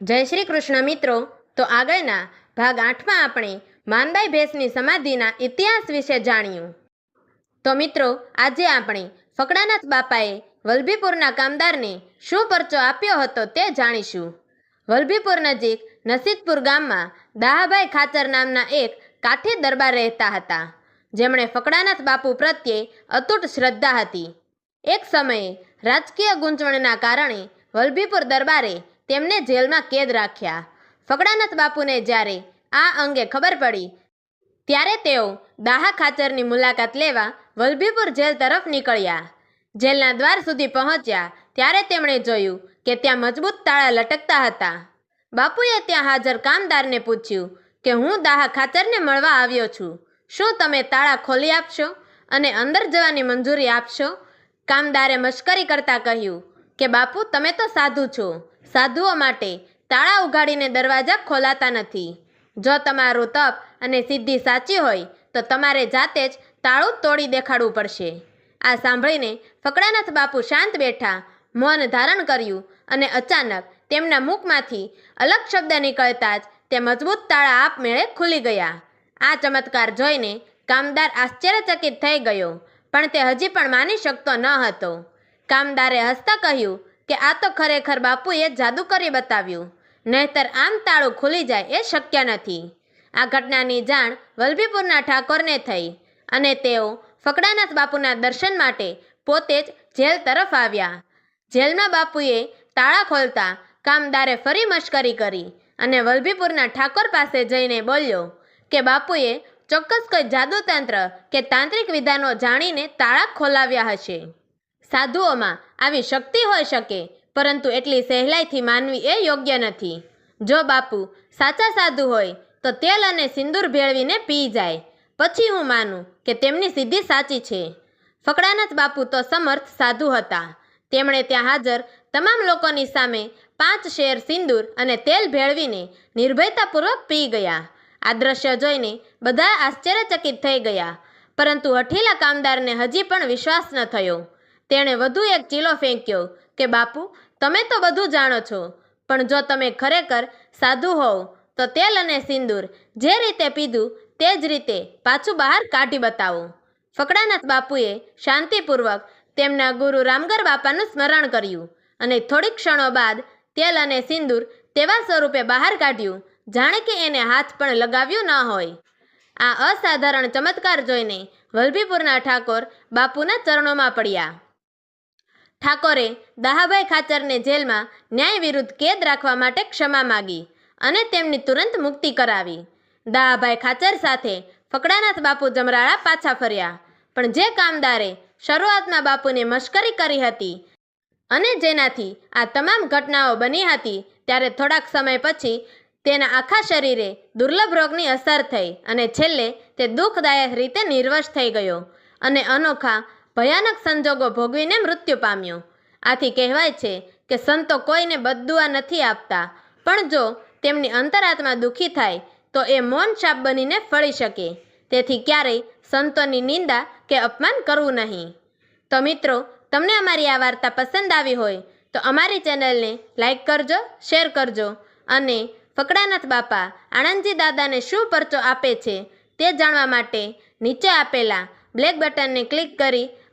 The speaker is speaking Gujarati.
જય શ્રી કૃષ્ણ મિત્રો. તો આગળના ભાગ આઠમાં આપણે માનદાઈ ભેંસની સમાધિના ઇતિહાસ વિશે જાણ્યું. તો મિત્રો, આજે આપણે ફકડાનાથ બાપાએ વલભીપુરના કામદારને શું પરચો આપ્યો હતો તે જાણીશું. વલભીપુર નજીક નસીદપુર ગામમાં દાહાભાઈ ખાચર નામના એક કાઠી દરબાર રહેતા હતા. જેમણે ફકડાનાથ બાપુ પ્રત્યે અતૂટ શ્રદ્ધા હતી. એક સમયે રાજકીય ગૂંચવણના કારણે વલભીપુર દરબારે તેમને જેલમાં કેદ રાખ્યા. ફકડાનાથ બાપુને જ્યારે આ અંગે ખબર પડી, ત્યારે તેઓ દાહા ખાચરની મુલાકાત લેવા વલભીપુર જેલ તરફ નીકળ્યા. જેલના દ્વાર સુધી પહોંચ્યા, ત્યારે તેમણે જોયું કે ત્યાં મજબૂત તાળા લટકતા હતા. બાપુએ ત્યાં હાજર કામદારને પૂછ્યું કે, હું દાહા ખાચરને મળવા આવ્યો છું. શું તમે તાળા ખોલી આપશો અને અંદર જવાની મંજૂરી આપશો? કામદારે મશ્કરી કરતા કહ્યું કે, બાપુ, તમે તો સાધુ છો. સાધુઓ માટે તાળા ઉગાડીને દરવાજા ખોલાતા નથી. જો તમારું તપ અને સિદ્ધિ સાચી હોય, તો તમારે જાતે જ તાળું તોડી દેખાડવું પડશે. આ સાંભળીને ફકડાનાથ બાપુ શાંત બેઠા, મૌન ધારણ કર્યું અને અચાનક તેમના મુખમાંથી અલગ શબ્દ નીકળતા જ તે મજબૂત તાળા આપમેળે ખુલી ગયા. આ ચમત્કાર જોઈને કામદાર આશ્ચર્યચકિત થઈ ગયો, પણ તે હજી પણ માની શકતો ન હતો. કામદારે હસતા કહ્યું કે આ તો ખરેખર બાપુએ જાદુ કરી બતાવ્યું. નહીતર આમ તાળું ખુલી જાય એ શક્ય નથી. આ ઘટનાની જાણ વલભીપુરના ઠાકોરને થઈ અને તેઓ ફકડાનાથ બાપુના દર્શન માટે પોતે જ જેલ તરફ આવ્યા. જેલમાં બાપુએ તાળા ખોલતા કામદારે ફરી મશ્કરી કરી અને વલભીપુરના ઠાકોર પાસે જઈને બોલ્યો કે બાપુએ ચોક્કસ કોઈ જાદુતંત્ર કે તાંત્રિક વિધાનો જાણીને તાળા ખોલાવ્યા હશે. સાધુઓમાં આવી શક્તિ હોઈ શકે, પરંતુ એટલી સહેલાઈથી માનવી એ યોગ્ય નથી. જો બાપુ સાચા સાધુ હોય, તો તેલ અને સિંદૂર ભેળવીને પી જાય. પછી હું માનું કે તેમની સિદ્ધિ સાચી છે. ફકડાનાથ બાપુ તો સમર્થ સાધુ હતા. તેમણે ત્યાં હાજર તમામ લોકોની સામે પાંચ શેર સિંદૂર અને તેલ ભેળવીને નિર્ભયતાપૂર્વક પી ગયા. આ દ્રશ્ય જોઈને બધા આશ્ચર્યચકિત થઈ ગયા. પરંતુ હઠીલા કામદારને હજી પણ વિશ્વાસ ન થયો. તેણે વધુ એક ચીલો ફેંક્યો કે, બાપુ, તમે તો બધું જાણો છો, પણ જો તમે ખરેખર સાધુ હોવ, તો તેલ અને સિંદૂર જે રીતે પીધું તે જ રીતે પાછું બહાર કાઢી બતાવો. ફકડાનાથ બાપુએ શાંતિપૂર્વક તેમના ગુરુ રામગર બાપાનું સ્મરણ કર્યું અને થોડીક ક્ષણો બાદ તેલ અને સિંદૂર તેવા સ્વરૂપે બહાર કાઢ્યું, જાણે કે એને હાથ પણ લગાવ્યું ન હોય. આ અસાધારણ ચમત્કાર જોઈને વલભીપુરના ઠાકોર બાપુના ચરણોમાં પડ્યા. ઠાકોરે દાહાભાઈ ખાચરને જેલમાં ન્યાય વિરુદ્ધ કેદ રાખવા માટે ક્ષમા માગી અને તેમની તુરંત મુક્તિ કરાવી. દાહાભાઈ ખાચર સાથે ફકડાનાથ બાપુ જમરાળા પાછા ફર્યા. પણ જે કામદારે શરૂઆતમાં બાપુને મશ્કરી કરી હતી અને જેનાથી આ તમામ ઘટનાઓ બની હતી, ત્યારે થોડાક સમય પછી તેના આખા શરીરે દુર્લભ રોગની અસર થઈ અને છેલ્લે તે દુઃખદાયક રીતે નિર્વશ થઈ ગયો અને અનોખા ભયાનક સંજોગો ભોગવીને મૃત્યુ પામ્યું. આથી કહેવાય છે કે સંતો કોઈને બદદુઆ નથી આપતા. પણ જો તેમની અંતરાત્મા દુઃખી થાય, તો એ મૌન શાપ બનીને ફળી શકે. તેથી ક્યારેય સંતોની નિંદા કે અપમાન કરવું નહીં. તો મિત્રો, તમને અમારી આ વાર્તા પસંદ આવી હોય, તો અમારી ચેનલને લાઈક કરજો, શેર કરજો અને ફકડાનાથ બાપા આણંદજી દાદાને શું પરચો આપે છે તે જાણવા માટે નીચે આપેલા બ્લેક બટનને ક્લિક કરી